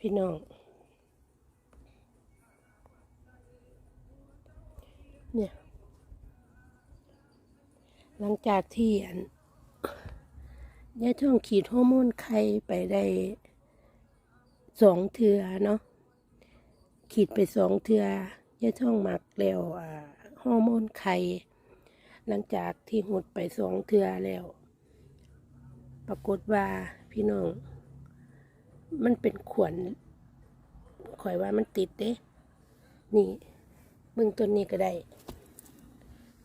พี่น้อง เนี่ย หลังจากที่อันยายท่องขีดฮอร์โมนไข่ไปได้สองเทือเนาะขีดไปสองเทือยายท่องหมักแล้วฮอร์โมนไข่หลังจากที่หดไปสองเทือแล้ว ปรากฏว่าพี่น้อง มันเป็นขวนข่อยว่ามันติดเด้นี่เบื้องต้นนี้ก็ได้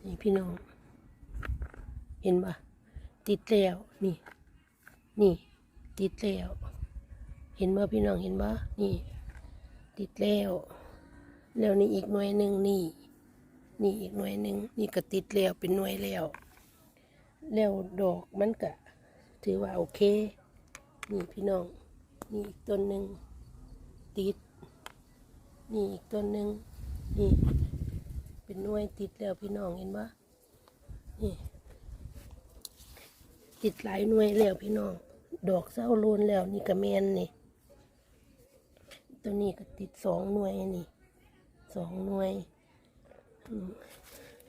นี่พี่น้อง เห็นปะติดแล้วนี่ นี่ ติดแล้ว เห็นบ่พี่น้องเห็นบ่นี่ ติดแล้ว แล้วนี่อีกหน่วยหนึ่งนี่ นี่อีกหน่วยหนึ่งนี่ก็ติดแล้วเป็นหน่วยแล้ว แล้วดอกมันก็ถือว่าโอเค นี่พี่น้อง นี่อีกต้นหนึ่งติด นี่อีกต้นหนึ่งนี่ เป็นหน่วยติดแล้วพี่น้องเห็นปะนี่ ติดหลายหน่วยแล้วพี่น้อง ดอกเศร้าโลนแล้วนี่ก็แมนนี่ ตัวนี้ก็ติดสองหน่วยนี่สองหน่วย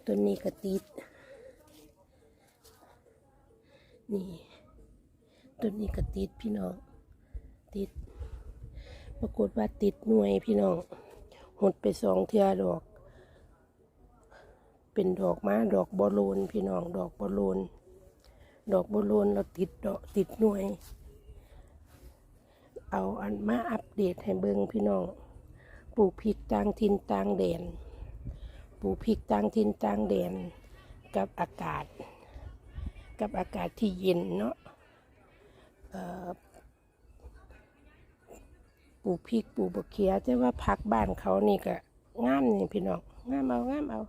ตัวนี้ก็ติด นี่ ตัวนี้ก็ติดพี่น้อง ติด ปรากฏว่าติดหน่วยพี่น้องหดไปสองเทือดอก เป็นดอกม้ดอกบอลลูนพี่น้องดอกบอลลูนดอกบอลลูนเราติดดอกติดหน่วย เอาอันมาอัปเดตให้เบิงพี่น้องปลูกพริกต่างถิ่นต่างแดนปลูกพริกต่างถิ่นต่างแดนกับอากาศ กับอากาศที่เย็นเนาะเอ่อ ปลูกพริกปลูกบะเขียแต่ว่าพักบ้านเขานี่ก็งามนี่พี่น้องงามเอางามเอา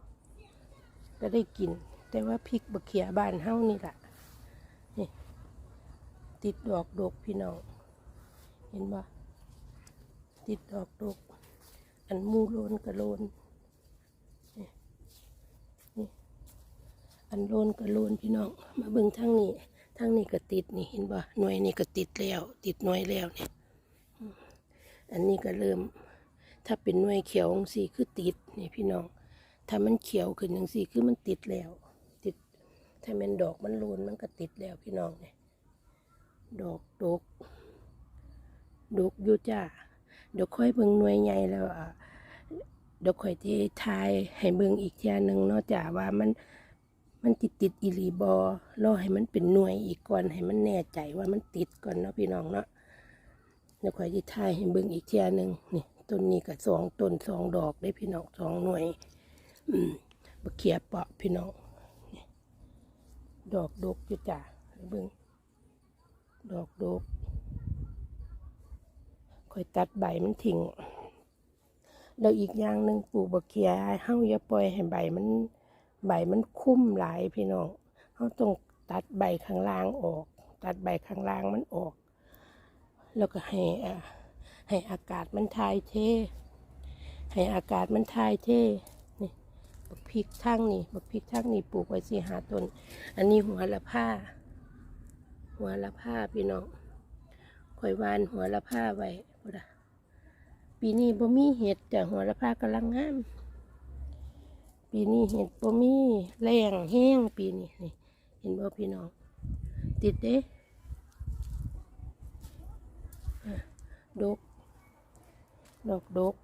ก็ได้กิน แต่ว่าพริกบะเขียบ้านเฮานี่แหละนี่ติดดอกดกพี่น้อง เห็นบ่ติดดอกดก อันมูโลนกับโลนนี่นี่อันโลนกับโลนพี่น้อง มาเบิ่งทางนี้ทางนี้ก็ติดนี่เห็นบ่หน่วยนี่ก็ติดแล้ว ติดหน่วยแล้วเนี่ย อันนี้ก็เริ่ม ถ้าเป็นหน่วยเขียวจังสีคือติดนี่พี่น้อง ถ้ามันเขียวขึ้นจังสีคือมันติดแล้ว ติด ถ้ามันดอกมันโลนมันก็ติดแล้วพี่น้องเนี่ยดอกดกดกอยู่จ้าเดี๋ยวค่อยเบิ่งหน่วยใหญ่แล้วอะเดี๋ยวค่อยที่ทายให้เบิ่งอีกเทียหนึ่งเนาะจ้าว่ามันมันติดติดอีหลีบอรอให้มันเป็นหน่วยอีกก่อนให้มันแน่ใจว่ามันติดก่อนเนาะพี่น้องเนาะ เดี๋ยวค่อยที่ทายให้เบิ่งอีกเทียหนึ่งนี่ต้นนี้ก็สองต้นสองดอกได้พี่น้องสองหน่วย อืมบะเขียเปาะพี่น้องดอกดกอยู่จ้าเบิ่งดอกดกค่อยตัดใบมันทิ้งแล้วอีกอย่างหนึ่งปลูกบะเขียเฮาอย่าปล่อยให้ใบมันใบมันคุ้มหลายพี่น้องเฮาต้องตัดใบข้างล่างออก ตัดใบข้างล่างมันออก แล้วก็ให้อให้อากาศมันทายเท ให้อากาศมันทายเทนี่บักพริกทั้งนี่บักพริกทั้งนี่ปลูกไว้สี่หาต้น อันนี้หัวละผ้า หัวละผ้าพี่น้องข่อยวานหัวละผ้าไว้พุดะปีนี้บ่มีเห็ดแต่หัวละผ้ากำลังงาม ปีนี้เห็ดบ่มีแรงแห้งปีนี้นี่ เห็นบ่พี่น้อง ติดเด้อะ ดก ดอกดก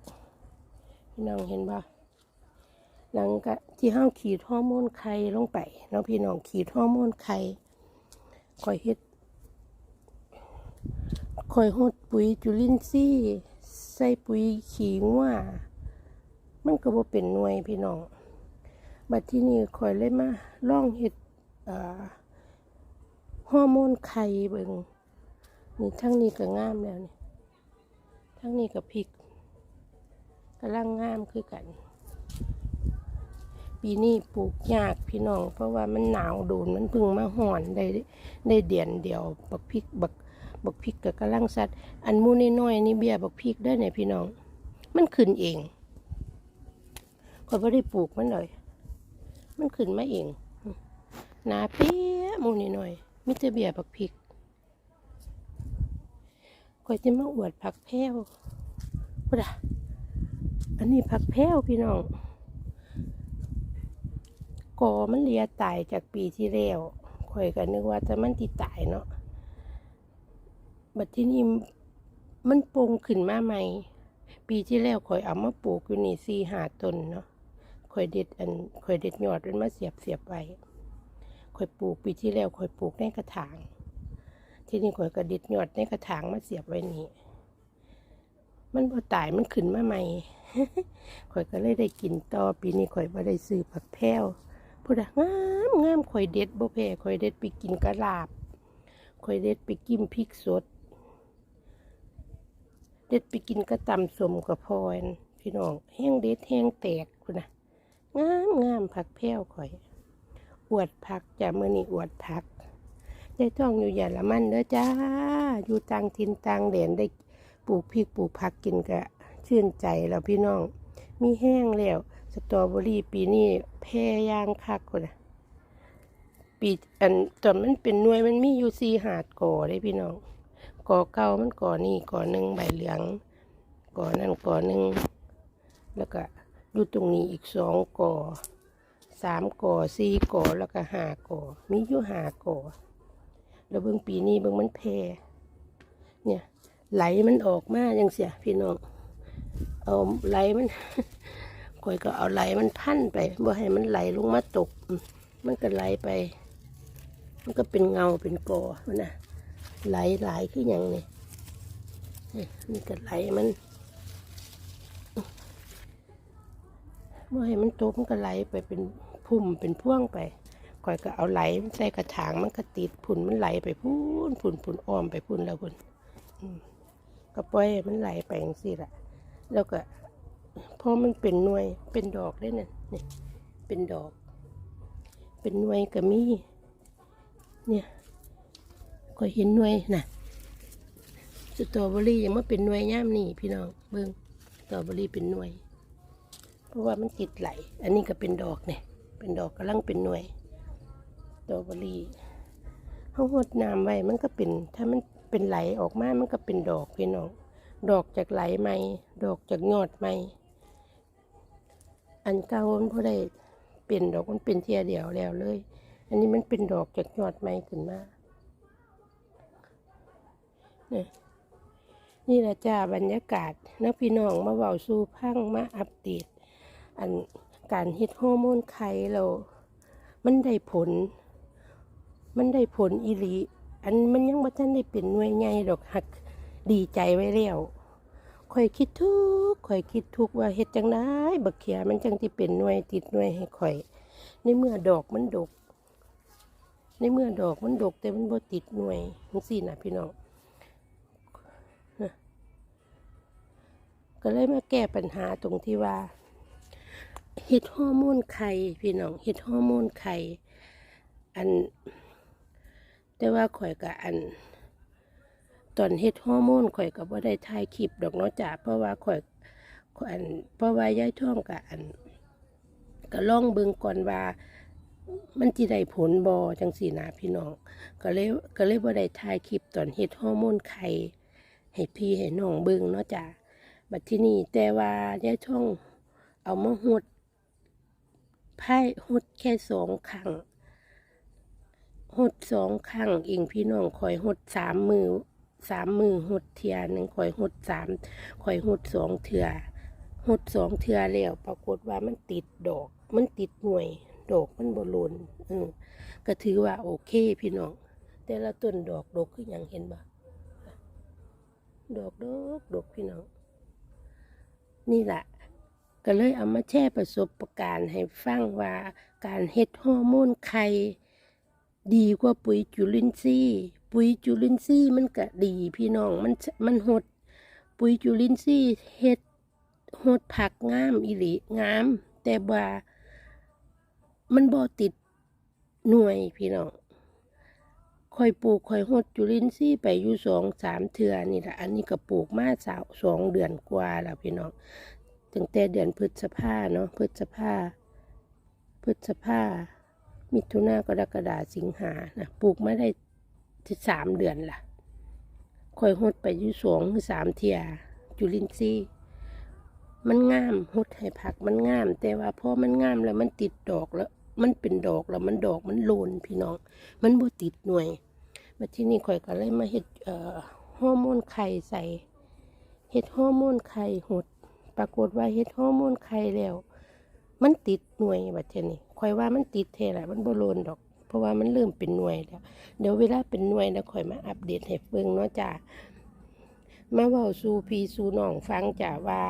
พี่น้องเห็นบ่หลังกะที่ห้าขีดฮอร์โมนไข่ลงไปเนาะพี่น้องขีดฮอร์โมนไข่ข่อยเฮ็ดคอยหดปุ๋ยจุลินทรีย์ใส่ปุ๋ยขี้งัวมันก็บ่เป็นหน่วยพี่น้องบัดที่นี่คอยเลยมาล่องเห็ดฮอร์โมนไข่เบิงนี่ทั้งนี้ก็งามแล้วนี่ ทั้งนี้ก็พริกกำลังงามคือกัน ปีนี้ปลูกยากพี่น้อง เพราะว่ามันหนาวโดนมันพึ่งมาห่อนได้ได้เดือนเดียวบักพริกบักบักพริกกับกำลังสัตว์อันมูนน้อยนี่เบียบักพริกได้เนี่ยพี่น้อง มันขึ้นเองคนไม่ได้ปลูกมันเลยมันขึ้นมาเองนาเปี้ยมูนน้อยมิแต่เบียบักพริก อยจะมาอวดผักแพ้วพุดะอันนี้ผักแพ้วพี่น้องกอมันเลียตายจากปีที่แล้วข่อยก็นึกว่าจะมันติตายเนาะบัดที่นี่มันโปงขึ้นมาใหม่ ปีที่แล้วข่อยเอามาปลูกอยู่นี่สี่หาต้นเนาะข่อยเด็ดอันข่อยเด็ดยอดมันมาเสียบเสียบไว้ข่อยปลูกปีที่แล้วข่อยปลูกในกระถาง ที่นี่ข่อยก็เด็ดยอดในกระถางมาเสียบไว้นี่มันพอตายมันขึ้นมาใหม่ข่อยก็เลยได้กินต่อปีนี้ข่อยบ่ได้ซื้อผักแพรวพูดอะงามงามข่อยเด็ดบ่แพ้ข่อยเด็ดไปกินกะลาบข่อยเด็ดไปกินพริกสด เด็ดไปกินกระตำสมกับพรพี่น้องแห้งเด็ดแห้งแตกคุณนะงามงามผักแพรวข่อย อวดผักจ้ะมื่อนี้อวดผัก ได้ท่องอยู่อย่าละมันเด้อจ้า อยู่ต่างทินต่างแดนได้ปลูกพริกปลูกผักกินกะชื่นใจแล้วพี่น้อง มีแห้งแล้วสตรอเบอรี่ปีนี้แพร่ยางคักคนนะปีอันตอนมันเป็นหน่วยมันมีอยู่สีหาดก่อได้พี่น้องก่อเก่ามันก่อนี่ก่อหนึ่งใบเหลืองก่อนั่นก่อหนึ่งแล้วก็อยู่ตรงนี้อีกสองก่อสามก่อสี่ก่อแล้วก็ห้าก่อมีอยู่ห้าก่อ แล้วเบิ่งปีนี้เบิ่งมันแพร่เนี่ยไหลมันออกมาจังเสียพี่น้อง เอาไหลมันก่อยก็เอาไหลมันพันไปบ่ให้มันไหลลงมาตก มันก็ไหลไป มันก็เป็นเงาเป็นกอนะไหลไหลคืออย่างนี้นี่นี่ก็ไหลมันบ่ให้มันตกมันก็ไหลไปเป็นพุ่มเป็นพ่วงไป ก่อยก็เอาไหลใส่กระถางมันก็ติดผุนมันไหลไปพุ่นผุนผุนอ้อมไปพุ่นแล้วพุ่นก็ปล่อยมันไหลไปอย่างสิละแล้วก็พอมันเป็นหน่วยเป็นดอกได้นั่นนี่เป็นดอก เป็นหน่วยก็มีเนี่ยก็เห็นหน่วยน่ะสตรอเบอรี่ยังมาเป็นหน่วยย่ามนี่พี่น้องเบิ้งสตรอเบอรี่เป็นหน่วย เพราะว่ามันติดไหล อันนี้ก็เป็นดอกเนี่ยเป็นดอกกำลังเป็นหน่วย ตรอเบอรี่เขาหดน้ำไว้มันก็เป็น ถ้ามันเป็นไหลออกมา มันก็เป็นดอกพี่น้อง ดอกจากไหลไหมดอกจากยอดไหมอันเก่ามันพอได้เป็นดอกมันเป็นเทียเดียวแล้วเลย อันนี้มันเป็นดอกจากยอดไหมขึ้นมาเนี่ยนี่แหละจ้าบรรยากาศนักพี่น้องมาเว้าสู่พังมาอัปเดตอันการฮ็ดฮอร์โมนไข่เรา มันได้ผล มันได้ผลอีหลี อันมันยังบ่ทันได้เป็นหน่วยใหญ่ดอกหักดีใจไว้แล้วข่อยคิดทุกข่อยคิดทุกว่าเฮ็ดจังไดบักเขียมันจังที่เป็นหน่วยติดหน่วยให้ข่อย ในเมื่อดอกมันดก ในเมื่อดอกมันดกแต่มันบ่ติดหน่วยจังซี่น่ะพี่น้องก็เลยมาแก้ปัญหาตรงที่ว่าเฮ็ดฮอร์โมนไข่พี่น้องเฮ็ดฮอร์โมนไข่อัน แต่ว่าข่อยกับอัน ตอนเฮ็ดฮอร์โมนข่อยก็บ่ได้ถ่ายคลิปดอกเนาะจ้ะเพราะว่าข่อยอันเพราะว่ายายท่องกับอันก็ลองเบิ่งก่อนว่า มันสิได้ผลบ่จังซี่นะพี่น้อง ก็เลยก็เลยบ่ได้ถ่ายคลิปตอนเฮ็ดฮอร์โมนไข่ให้พี่ให้น้องเบิ่งเนาะจ้ะบัดที่นี่แต่ว่ายายท่องเอามาหดไพ่หดแค่สองครั้ง หดสองครั้งเองพี่น้องคอยหดสามมือสามมือหดเทียหนึ่งคอยหดสามคอยหดสองเถื่อหดสองเถื่อแล้วปรากฏว่ามันติดดอก มันติดหน่วย ดอกมันบหลนเออก็ถือว่าโอเคพี่น้อง แต่ละต้นดอกดอกคืออย่างเห็นบ่ดอกดอกดอกพี่น้อง นี่แหละก็เลยเอามาแชร์ประสบการณ์ให้ฟังว่าการเฮ็ดฮอร์โมนไข่ ดีกว่าปุ๋ยจุลินทรีย์ปุ๋ยจุลินทรีย์มันก็ดีพี่น้องมันมันหด ปุ๋ยจุลินทรีย์เฮ็ดหดผักงามอีหลีงาม แต่ว่ามันบ่ติดหน่วยพี่น้องคอยปลูกคอยหดจุลินทรีย์ไปอยู่สองสามเทือนี่แหละอันนี้ก็ปลูกมาสาวสองเดือนกว่าแล้วพี่น้องตั้งแต่เดือนพฤษภาเนาะพฤษภาพฤษภา มิถุนากรกฎาสิงหานะปลูกมาได้ที่สามเดือนละคอยหดไปอยู่สองสามเทียจุลินทรีย์มันงามหดให้ผักมันงาม แต่ว่าพอมันงามแล้วมันติดดอกแล้ว มันเป็นดอกแล้วมันดอกมันโลนพี่น้อง มันบ่ติดหน่วยมาที่นี่ข่อยก็เลยมาเฮ็ดเอ่อฮอร์โมนไข่ใส่เฮ็ดฮอร์โมนไข่หด ปรากฏว่าเฮ็ดฮอร์โมนไข่แล้ว มันติดหน่วยบัดเทอนี่ ข่อยว่ามันติดแท้แหละมันบ่โลนดอก เพราะว่ามันเริ่มเป็นหน่วยแล้ว เดี๋ยวเวลาเป็นหน่วยแล้วข่อยมาอัปเดตให้เบิ่งเนาะจ้ามาเว้าสู่พี่สู่น้องฟังจ้าว่า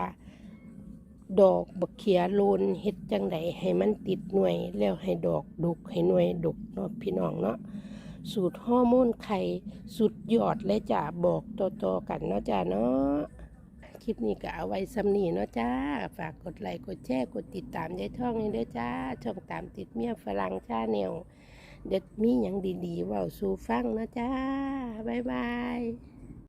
ดอกบักเขียโลนเฮ็ดจังไดให้มันติดหน่วยแล้วให้ดอกดกให้หน่วยดกเนาะพี่น้องเนาะสูตรฮอร์โมนไข่สุดยอดเลยจ้าบอกต่อๆกันเนาะจ้าเนาะ คลิปนี้ก็เอาไว้สำนีเนาะจ้า ฝากกดไลค์กดแชร์กดติดตามยายท่องให้ด้อจ้า ช่องตามติดเมียฝรั่งชาแนวเด็ดมีอย่างดีๆว่าสู่ฟังนะจ้า บ๊ายบาย